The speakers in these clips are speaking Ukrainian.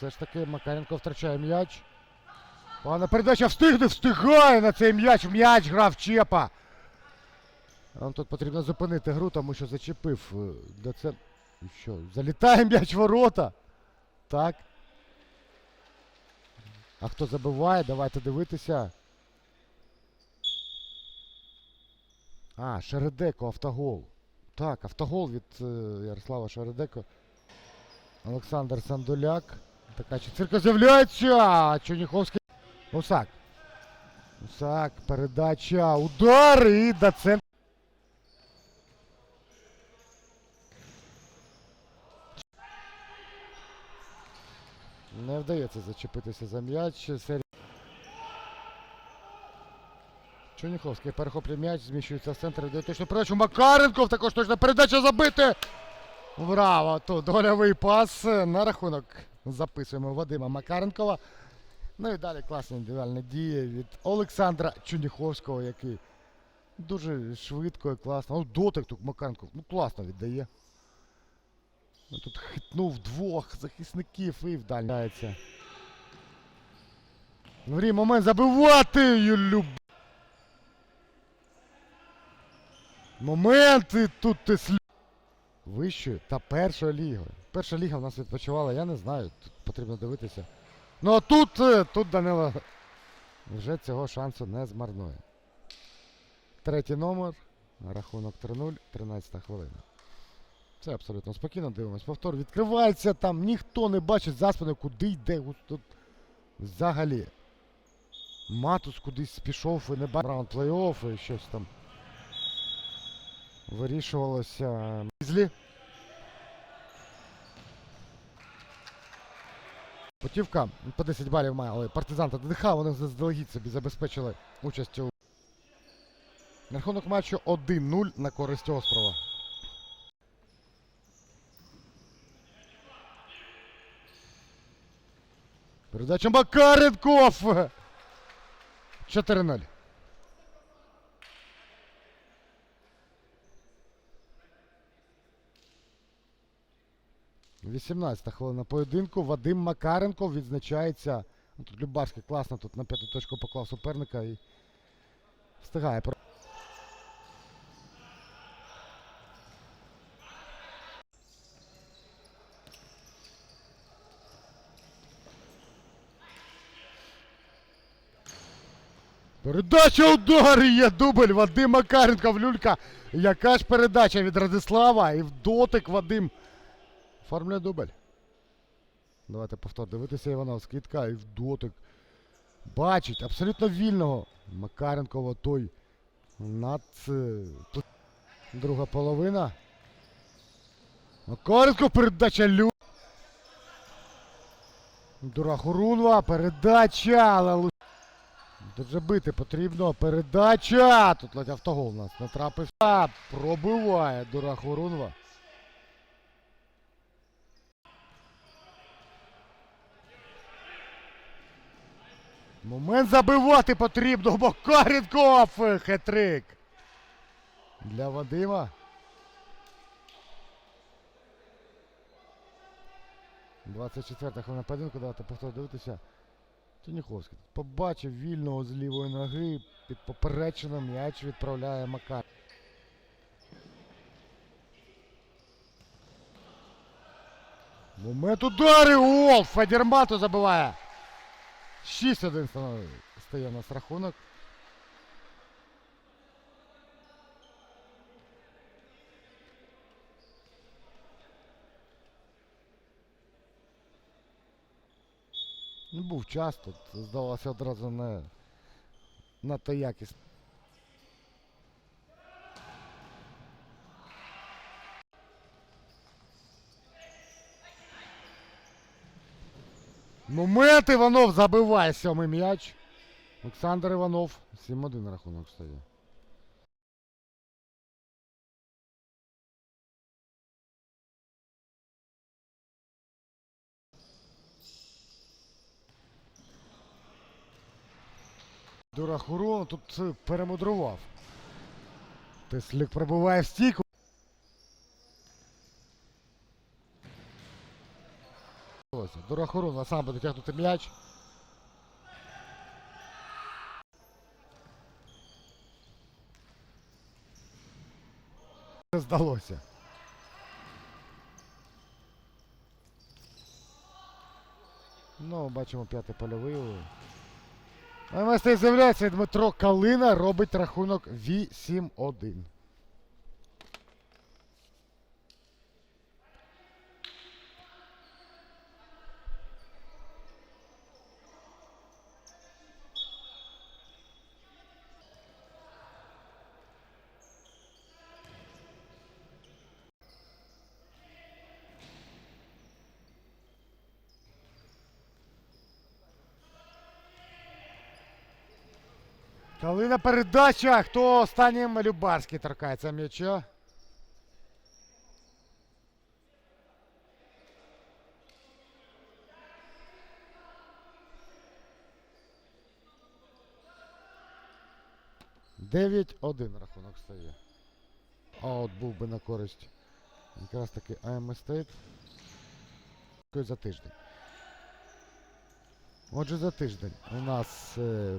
Все ж таки Макаренко втрачає м'яч. Погана передача встигне, встигає на цей м'яч. М'яч грав Чепа. Нам тут потрібно зупинити гру, тому що зачепив. е, Де це. Що? Залітає м'яч ворота. Так. А хто забиває? Давайте дивитися. А, Шередеко, автогол. Так, автогол від е, Ярослава Шередеко. Олександр Сандоляк. Така цирка з'являється. Чорніховський. Усак. Усак. Передача. Удар і до центру. Не вдається зачепитися за м'яч. Серія. Чорніховський перехоплює м'яч, зміщується в центр, йде точно передачу. Макаренков також точно передача забити. Браво! Тут дольовий пас на рахунок. Записуємо Вадима Макаренкова. Ну і далі класні індивідуальні дії від Олександра Чуніховського, який дуже швидко і класно. Ну, дотик тут Макаренков. Ну класно віддає. Ну, Тут хитнув двох захисників і вдаляється. Грі момент забивати Юлюб. Моменти тут ти слі... Вищою та першою лігою. Перша ліга в нас відпочивала, я не знаю. Тут потрібно дивитися. Ну а тут, е, тут Данило вже цього шансу не змарнує. Третій номер. Рахунок 3-0, 13 хвилина. Це абсолютно спокійно дивимось. Повтор відкривається, там ніхто не бачить за спиною, куди йде тут взагалі. Матус кудись пішов і не бачив раунд плей-офф і щось там вирішувалося. Злі. Путівка по 10 балів має, але партизан та ДДХ вони заздалегідь собі забезпечили участь у рахунок матчу 1-0 на користь острова. Передача Макаренков! 4-0. Вісімнадцята хвилина поєдинку. Вадим Макаренко відзначається. Ну, тут Любарський класно тут на п'яту точку поклав суперника і встигає. Передача удар і є дубль Вадим Макаренко в люлька. Яка ж передача від Радислава і в дотик Вадим оформлює дубль. Давайте повтор дивитися Іванов. Скидка і в дотик. Бачить абсолютно вільного Макаренкова той над е, друга половина. Макаренко передача лю. Дурахурунва, передача, але Дуже бити потрібно. Передача! Тут ледь автогол у нас натрапив. А, Пробиває Дурахурунва. Момент забивати потрібно. Макаренков! Хетрик. Для Вадима. Двадцять четверта хвилина поєдинку, давайте повтор дивитися. Тюніховський побачив вільного з лівої ноги, під поперечиною м'яч відправляє Макар. Момент удари! Гол! Федермату забиває. 6-1 становить- стає у нас рахунок. Ну, був час тут, здавалося одразу не надто якісно. Момент Іванов забиває сьомий м'яч. Олександр Іванов. 7-1 рахунок стає. Дурахурон тут е, перемудрував. Теслік пробиває в стійку. Вдалося. Дурахорун сам буде тягнути м'яч. Не здалося. Ну, бачимо п'ятий польовий. МСТ з'являється Дмитро Калина робить рахунок 8-1. Калина передача. Хто останнім Любарський торкається м'яча? Дев'ять один рахунок стає. А от був би на користь якраз таки АМ Стейт. За тиждень. Отже, за тиждень у нас е,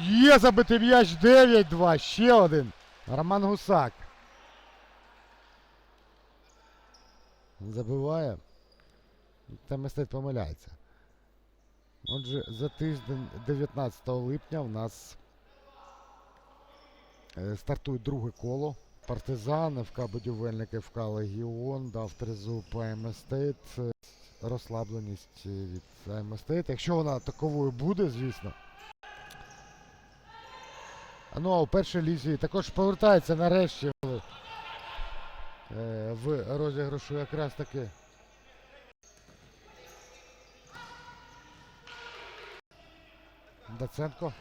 Є забитий м'яч 9-2. Ще один. Роман Гусак. Забиває. Та мистець помиляється. Отже, за тиждень 19 липня у нас е, стартує друге коло. Партизан, ФК Будівельник, ФК Легіон, дав тризу по Естейт. Розслабленість від Естейт. Якщо вона таковою буде, звісно. Ну, а у першій лізі також повертається нарешті в, е, в розіграшу якраз таки. Даценко.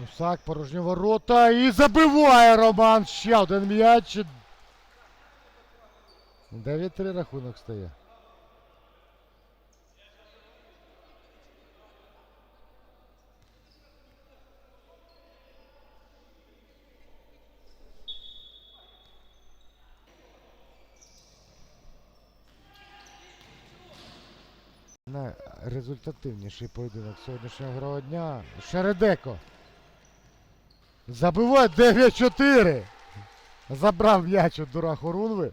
Нусак, порожні ворота і забиває Роман ще один м'яч. 9-3 рахунок стає. Найрезультативніший поєдинок сьогоднішнього грового дня. Шередеко. Забиває 9-4. Забрав м'яч у Дураху Рунви.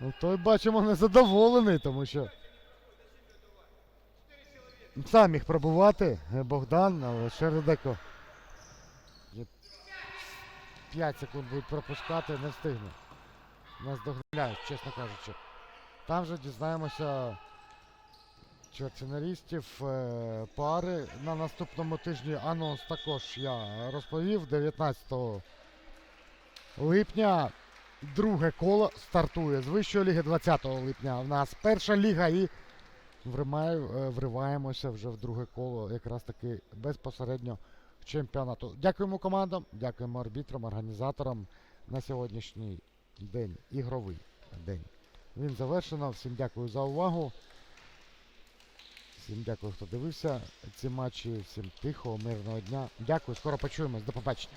Ну, той бачимо незадоволений, тому що. Сам міг пробувати е, Богдан, але Шередеко. 5 секунд будуть пропускати, не встигне. Нас доглядають, чесно кажучи. Там же дізнаємося чвертьфіналістів е, пари. На наступному тижні анонс також я розповів 19 липня. Друге коло стартує з вищої ліги 20 липня. У нас перша ліга і е, вриваємося вже в друге коло, якраз таки безпосередньо чемпіонату. Дякуємо командам, дякуємо арбітрам, організаторам на сьогоднішній день, ігровий день. Він завершено. Всім дякую за увагу. Всім дякую, хто дивився ці матчі. Всім тихого, мирного дня. Дякую, скоро почуємось. До побачення.